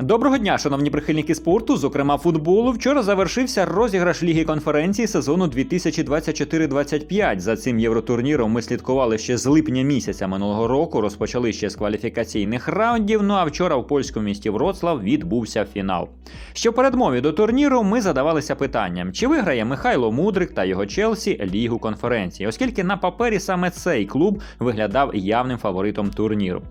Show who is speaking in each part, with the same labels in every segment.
Speaker 1: Доброго дня, шановні прихильники спорту, зокрема футболу. Вчора завершився розіграш Ліги конференції сезону 2024-25. За цим євротурніром ми слідкували ще з липня місяця минулого року. Розпочали ще з кваліфікаційних раундів. Ну а вчора в польському місті Вроцлав відбувся фінал. Що передмові до турніру ми задавалися питанням, чи виграє Михайло Мудрик та його Челсі Лігу конференції, оскільки на папері саме цей клуб виглядав явним фаворитом турніру.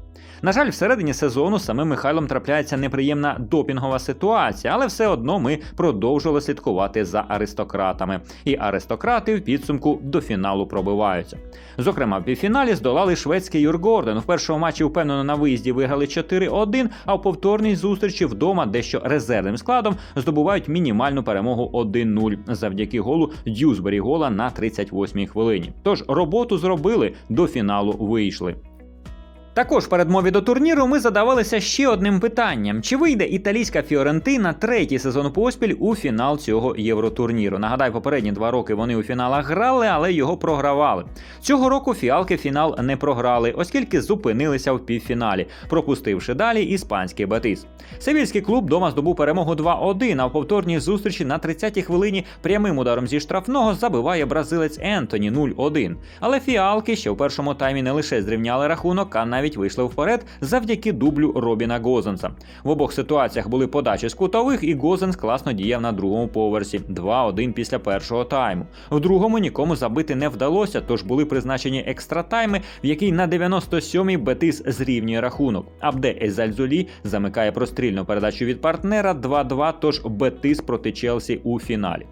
Speaker 1: На жаль, всередині сезону самим Михайлом трапляється неприємна допінгова ситуація, але все одно ми продовжували слідкувати за аристократами. І аристократи в підсумку до фіналу пробиваються. Зокрема, в півфіналі здолали шведський Юргорден. У першому матчі впевнено на виїзді виграли 4-1, а в повторній зустрічі вдома дещо резервним складом здобувають мінімальну перемогу 1-0 завдяки голу Дюзбері гола на 38-й хвилині. Тож роботу зробили, до фіналу вийшли. Також перед мові до турніру ми задавалися ще одним питанням: чи вийде італійська Фіорентина третій сезон поспіль у фінал цього євротурніру? Нагадаю, попередні два роки вони у фіналах грали, але його програвали. Цього року фіалки фінал не програли, оскільки зупинилися в півфіналі, пропустивши далі іспанський Бетис. Севільський клуб дома здобув перемогу 2-1, а в повторній зустрічі на 30-й хвилині прямим ударом зі штрафного забиває бразилець Ентоні 0-1. Але фіалки ще в першому таймі не лише зрівняли рахунок, а навіть вийшли вперед завдяки дублю Робіна Гозенса. В обох ситуаціях були подачі з кутових, і Гозенс класно діяв на другому поверсі 2-1 після першого тайму. В другому нікому забити не вдалося, тож були призначені екстра тайми, в якій на 97-й Бетис зрівнює рахунок. Абде Езальзолі замикає прострільну передачу від партнера 2-2, тож Бетис проти Челсі у фіналі.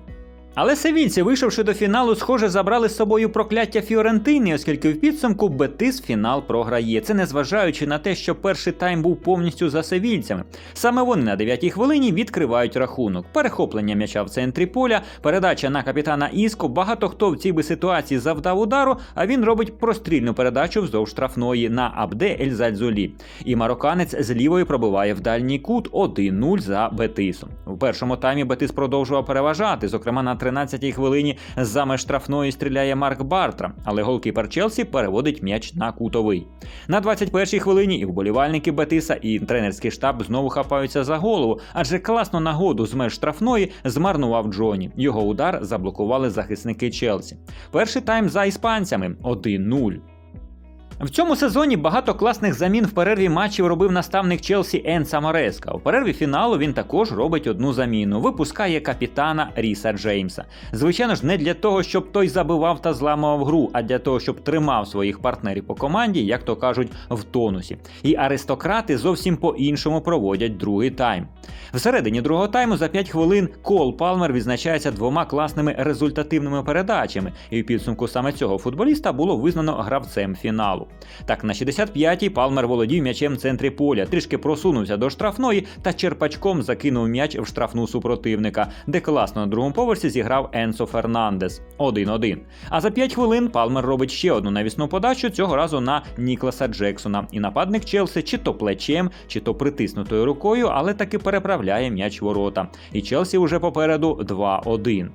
Speaker 1: Але севільці, вийшовши до фіналу, схоже, забрали з собою прокляття Фіорентини, оскільки в підсумку Бетис фінал програє. Це незважаючи на те, що перший тайм був повністю за севільцями. Саме вони на 9-й хвилині відкривають рахунок. Перехоплення м'яча в центрі поля, передача на капітана Іско. Багато хто в цій би ситуації завдав удару, а він робить прострільну передачу вздовж штрафної на Абде Ельзальзолі. І мароканець з лівої пробиває в дальній кут 1-0 за Бетисом. У першому таймі Бетис продовжував переважати, зокрема на 13-й хвилині за меж штрафної стріляє Марк Бартра, але голкіпер Челсі переводить м'яч на кутовий. На 21-й хвилині і вболівальники Бетиса, і тренерський штаб знову хапаються за голову, адже класну нагоду з меж штрафної змарнував Джоні. Його удар заблокували захисники Челсі. Перший тайм за іспанцями 1-0. В цьому сезоні багато класних замін в перерві матчів робив наставник Челсі Ен Самареска. У перерві фіналу він також робить одну заміну, випускає капітана Ріса Джеймса. Звичайно ж, не для того, щоб той забивав та зламував гру, а для того, щоб тримав своїх партнерів по команді, як то кажуть, в тонусі. І аристократи зовсім по-іншому проводять другий тайм. Всередині другого тайму за 5 хвилин Кол Палмер відзначається двома класними результативними передачами, і в підсумку саме цього футболіста було визнано гравцем фіналу. Так, на 65-й Палмер володів м'ячем в центрі поля, трішки просунувся до штрафної та черпачком закинув м'яч в штрафну супротивника, де класно на другому поверсі зіграв Енсо Фернандес 1-1. А за 5 хвилин Палмер робить ще одну навісну подачу, цього разу на Нікласа Джексона. І нападник Челсі чи то плечем, чи то притиснутою рукою, але таки переправляє м'яч ворота. І Челсі уже попереду 2-1.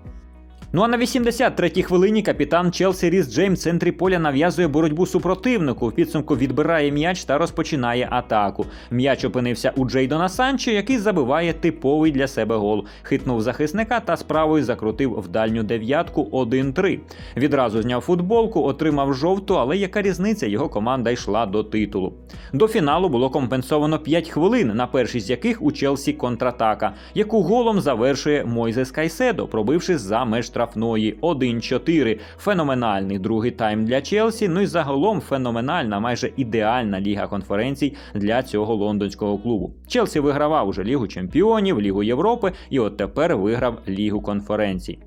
Speaker 1: Ну а на 83-й хвилині капітан Челсі Ріс Джеймс в центрі поля нав'язує боротьбу супротивнику. В підсумку відбирає м'яч та розпочинає атаку. М'яч опинився у Джейдона Санчо, який забиває типовий для себе гол. Хитнув захисника та справою закрутив в дальню дев'ятку 1-3. Відразу зняв футболку, отримав жовту, але яка різниця? Його команда йшла до титулу. До фіналу було компенсовано 5 хвилин, на першій з яких у Челсі контратака, яку голом завершує Мойзес Кайседо, пробивши за меж штрафної 1-4. Феноменальний другий тайм для Челсі. Ну і загалом феноменальна, майже ідеальна ліга конференцій для цього лондонського клубу. Челсі вигравав уже Лігу Чемпіонів, Лігу Європи і от тепер виграв Лігу конференцій.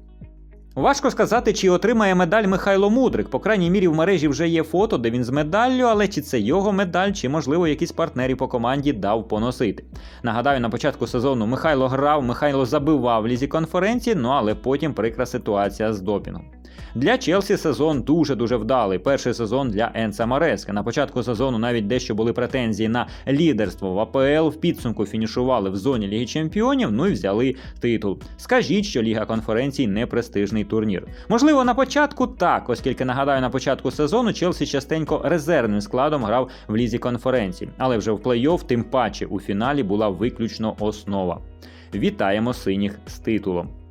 Speaker 1: Важко сказати, чи отримає медаль Михайло Мудрик. По крайній мірі в мережі вже є фото, де він з медаллю, але чи це його медаль, чи можливо якісь партнері по команді дав поносити. Нагадаю, на початку сезону Михайло грав, Михайло забивав в лізі конференції, ну але потім прикра ситуація з допінгом. Для Челсі сезон дуже дуже вдалий. Перший сезон для Енса Мареска. На початку сезону навіть дещо були претензії на лідерство в АПЛ. В підсумку фінішували в зоні Ліги Чемпіонів. Ну і взяли титул. Скажіть, що Ліга конференцій не престижний турнір. Можливо, на початку так, оскільки нагадаю, на початку сезону Челсі частенько резервним складом грав в лізі конференцій, але вже в плей-офф, тим паче у фіналі була виключно основа. Вітаємо синіх з титулом.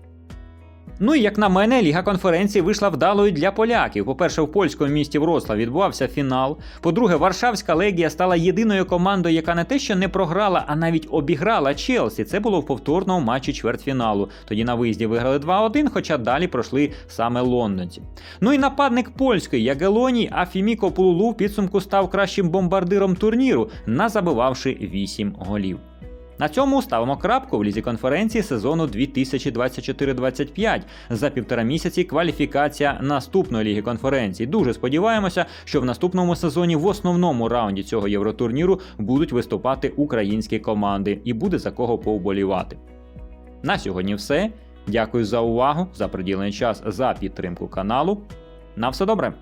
Speaker 1: Ну і як на мене, Ліга конференції вийшла вдалою для поляків. По-перше, в польському місті Вроцлав відбувався фінал. По-друге, Варшавська легія стала єдиною командою, яка не те, що не програла, а навіть обіграла Челсі. Це було в повторному матчі чвертьфіналу. Тоді на виїзді виграли 2-1, хоча далі пройшли саме лондонці. Ну і нападник польської Ягелонії Афіміко Пулулу в підсумку став кращим бомбардиром турніру, назабивавши 8 голів. На цьому ставимо крапку в лізі конференції сезону 2024-25. За півтора місяці кваліфікація наступної ліги конференції. Дуже сподіваємося, що в наступному сезоні в основному раунді цього євротурніру будуть виступати українські команди і буде за кого повболівати. На сьогодні все. Дякую за увагу, за приділений час, за підтримку каналу. На все добре!